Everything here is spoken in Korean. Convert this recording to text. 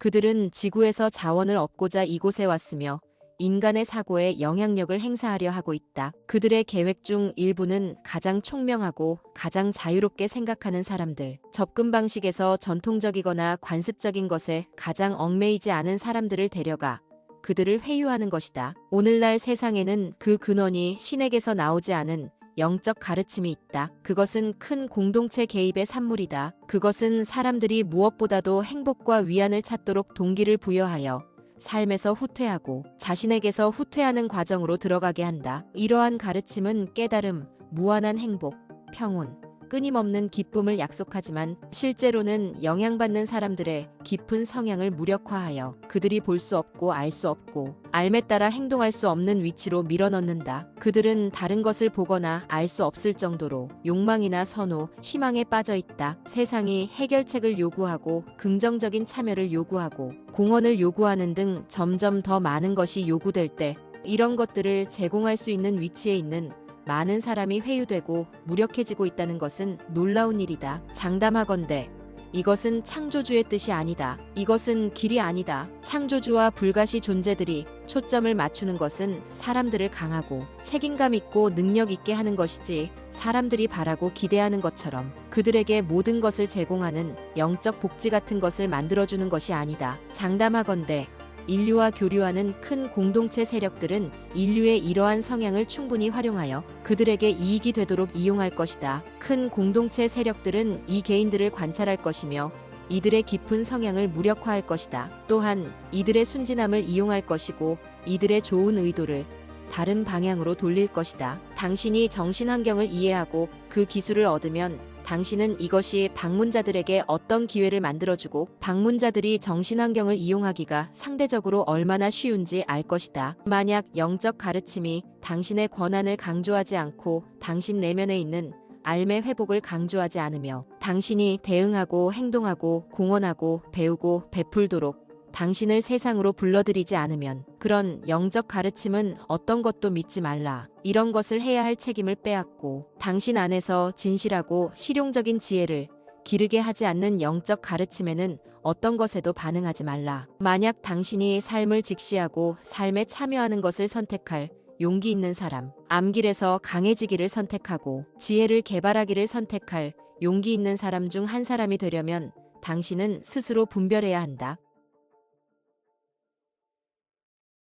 그들은 지구에서 자원을 얻고자 이곳에 왔으며 인간의 사고에 영향력을 행사하려 하고 있다. 그들의 계획 중 일부는 가장 총명하고 가장 자유롭게 생각하는 사람들, 접근 방식에서 전통적이거나 관습적인 것에 가장 얽매이지 않은 사람들을 데려가 그들을 회유하는 것이다. 오늘날 세상에는 그 근원이 신에게서 나오지 않은 영적 가르침이 있다. 그것은 큰 공동체 개입의 산물이다. 그것은 사람들이 무엇보다도 행복과 위안을 찾도록 동기를 부여하여 삶에서 후퇴하고 자신에게서 후퇴하는 과정으로 들어가게 한다. 이러한 가르침은 깨달음, 무한한 행복, 평온, 끊임없는 기쁨을 약속하지만 실제로는 영향받는 사람들의 깊은 성향을 무력화하여 그들이 볼 수 없고 알 수 없고 알에 따라 행동할 수 없는 위치로 밀어넣는다. 그들은 다른 것을 보거나 알 수 없을 정도로 욕망이나 선호, 희망에 빠져 있다. 세상이 해결책을 요구하고 긍정적인 참여를 요구하고 공헌을 요구하는 등 점점 더 많은 것이 요구될 때 이런 것들을 제공할 수 있는 위치에 있는 많은 사람이 회유되고 무력해지고 있다는 것은 놀라운 일이다. 장담하건대 이것은 창조주의 뜻이 아니다. 이것은 길이 아니다. 창조주와 불가시 존재들이 초점을 맞추는 것은 사람들을 강하고 책임감 있고 능력 있게 하는 것이지 사람들이 바라고 기대하는 것처럼 그들에게 모든 것을 제공하는 영적 복지 같은 것을 만들어주는 것이 아니다. 장담하건대 인류와 교류하는 큰 공동체 세력들은 인류의 이러한 성향을 충분히 활용하여 그들에게 이익이 되도록 이용할 것이다. 큰 공동체 세력들은 이 개인들을 관찰할 것이며 이들의 깊은 성향을 무력화할 것이다. 또한 이들의 순진함을 이용할 것이고 이들의 좋은 의도를 다른 방향으로 돌릴 것이다. 당신이 정신 환경을 이해하고 그 기술을 얻으면 당신은 이것이 방문자들에게 어떤 기회를 만들어주고 방문자들이 정신환경을 이용하기가 상대적으로 얼마나 쉬운지 알 것이다. 만약 영적 가르침이 당신의 권한을 강조하지 않고 당신 내면에 있는 알의 회복을 강조하지 않으며 당신이 대응하고 행동하고 공헌하고 배우고 베풀도록 당신을 세상으로 불러들이지 않으면 그런 영적 가르침은 어떤 것도 믿지 말라. 이런 것을 해야 할 책임을 빼앗고 당신 안에서 진실하고 실용적인 지혜를 기르게 하지 않는 영적 가르침에는 어떤 것에도 반응하지 말라. 만약 당신이 삶을 직시하고 삶에 참여하는 것을 선택할 용기 있는 사람, 암길에서 강해지기를 선택하고 지혜를 개발하기를 선택할 용기 있는 사람 중 한 사람이 되려면 당신은 스스로 분별해야 한다.